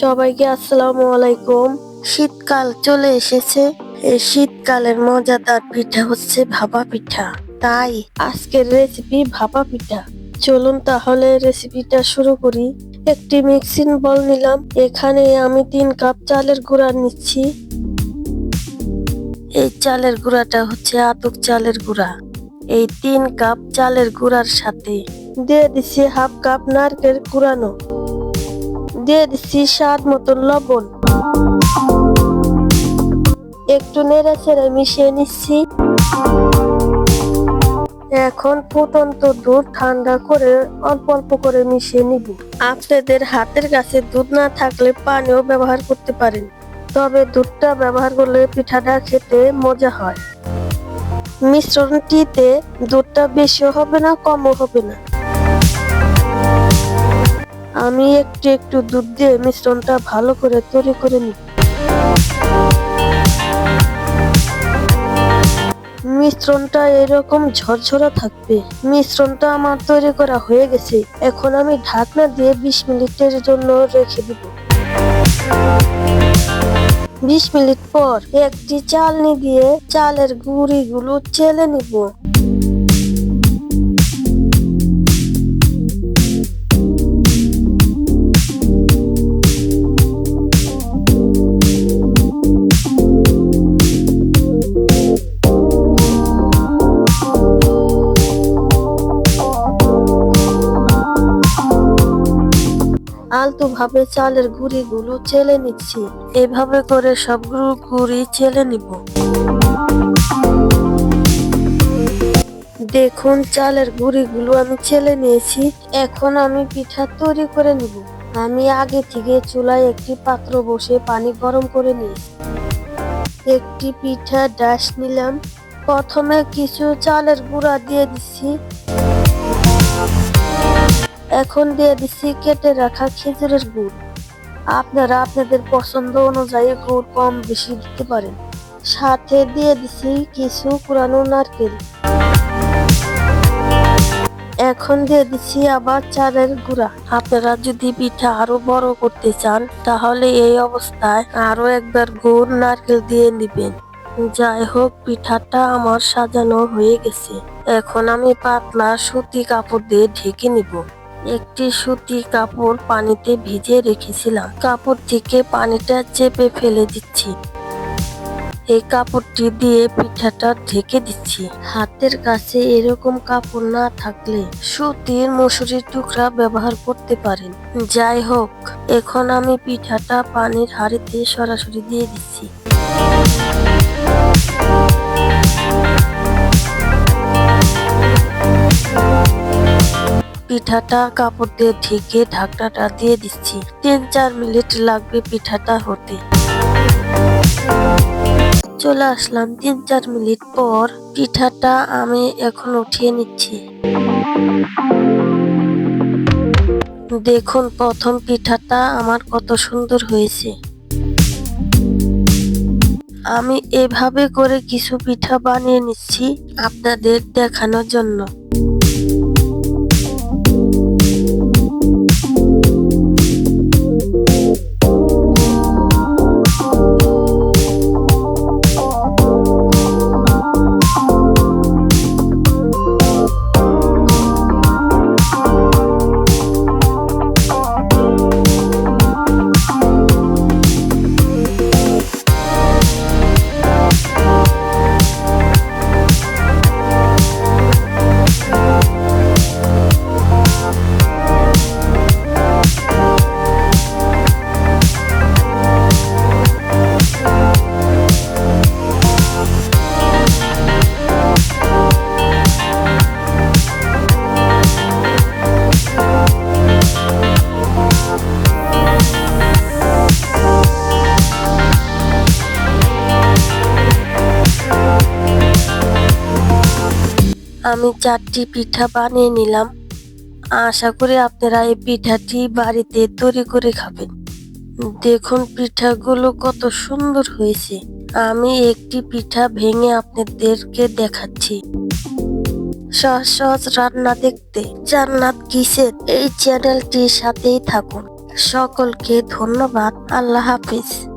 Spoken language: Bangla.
সবাইকে আসসালামু আলাইকুম। শীতকাল চলে এসেছে। এই শীতকালের মজাদার পিঠা হচ্ছে ভাপা পিঠা। তাই আজকের রেসিপি ভাপা পিঠা। চলুন তাহলে রেসিপিটা শুরু করি। একটি মিক্সিং বল নিলাম। এখানে আমি তিন কাপ চালের গুঁড়া নিচ্ছি। এই চালের গুঁড়াটা হচ্ছে আতক চালের গুঁড়া। এই তিন কাপ চালের গুঁড়ার সাথে দিয়ে দিচ্ছি হাফ কাপ নারকেল কুড়ানো। দিয়ে দিচ্ছি স্বাদ মতন লবণ। একটু নেড়ে ছেড়ে মিশিয়ে নিচ্ছি। এখন ফুটন্ত দুধ ঠান্ডা করে অল্প অল্প করে মিশিয়ে নিব। আপনাদের হাতের কাছে দুধ না থাকলে পানিও ব্যবহার করতে পারেন। তবে দুধটা ব্যবহার করলে পিঠাটা খেতে মজা হয়। মিশ্রণটিতে দুধটা বেশিও হবে না, কমও হবে না। আমি একটু একটু দুধ দিয়ে মিশ্রণটা ভালো করে তৈরি করে নিব মিশ্রণটা এরকম ঝরঝরা থাকবে। মিশ্রণটা আমার তৈরি করা হয়ে গেছে। এখন আমি ঢাকনা দিয়ে বিশ মিনিটের জন্য রেখে দিব। বিশ মিনিট পর একটি চালনি দিয়ে চালের গুঁড়িগুলো চেলে নিব। আলতো ভাবে চালের গুঁড়িগুলো চেলে নিচ্ছি। এভাবে করে সবগুলো গুঁড়ি চেলে নিব। দেখুন, চালের গুঁড়িগুলো আমি চেলে নিয়েছি। এখন আমি পিঠা তৈরি করে নিব। আমি আগে থেকে চুলায় একটি পাত্র বসে পানি গরম করে নিয়েছি একটি পিঠা ডাস নিলাম। প্রথমে কিছু চালের গুঁড়া দিয়ে দিচ্ছি। এখন দিয়ে দিচ্ছি কেটে রাখা খেজুরের গুড়। আপনারা আপনাদের পছন্দ অনুযায়ী গুড় কম বেশি দিতে পারেন। সাথে দিয়ে দিচ্ছি কিছু পুরানো নারকেল। এখন দিয়ে দিচ্ছি আবার চালের গুঁড়া। আপনারা যদি পিঠা আরও বড় করতে চান, তাহলে এই অবস্থায় আরও একবার গুড় নারকেল দিয়ে নিবেন। যাই হোক, পিঠাটা আমার সাজানো হয়ে গেছে। এখন আমি পাতলা সুতি কাপড় দিয়ে ঢেকে নিব। একটি সুতি কাপড় পানিতে ভিজে রেখেছিলাম। কাপড় থেকে পানিটা চেপে ফেলে দিচ্ছি। এই কাপড়টি দিয়ে পিঠাটা ঢেকে দিচ্ছি। হাতের কাছে এরকম কাপড় না থাকলে সুতির মসুরির টুকরা ব্যবহার করতে পারেন। যাই হোক, এখন আমি পিঠাটা পানির হাড়িতে সরাসরি দিয়ে দিচ্ছি। পিঠাটা কাপড় দিয়ে ঢেকে ঢাকনাটা দিয়ে দিচ্ছি। তিন চার মিনিট লাগবে পিঠাটা হতে। চলে আসলাম। তিন চার মিনিট পর পিঠাটা আমি এখন উঠিয়ে নিচ্ছি। দেখুন, প্রথম পিঠাটা আমার কত সুন্দর হয়েছে। আমি এভাবে করে কিছু পিঠা বানিয়ে নিচ্ছি আপনাদের দেখানোর জন্য। আমি চারটি পিঠা বানিয়ে নিলাম। আশা করি আপনারা এই পিঠাটি বাড়িতে তৈরি করে খাবেন। দেখুন পিঠাগুলো কত সুন্দর হয়েছে। আমি একটি পিঠা ভেঙে আপনাদেরকে দেখাচ্ছি। সহজ সহজ রান্না দেখতে। জান্নাত কিসের? এই চ্যানেলটির সাথেই থাকুন। সকলকে ধন্যবাদ। আল্লাহ হাফিজ।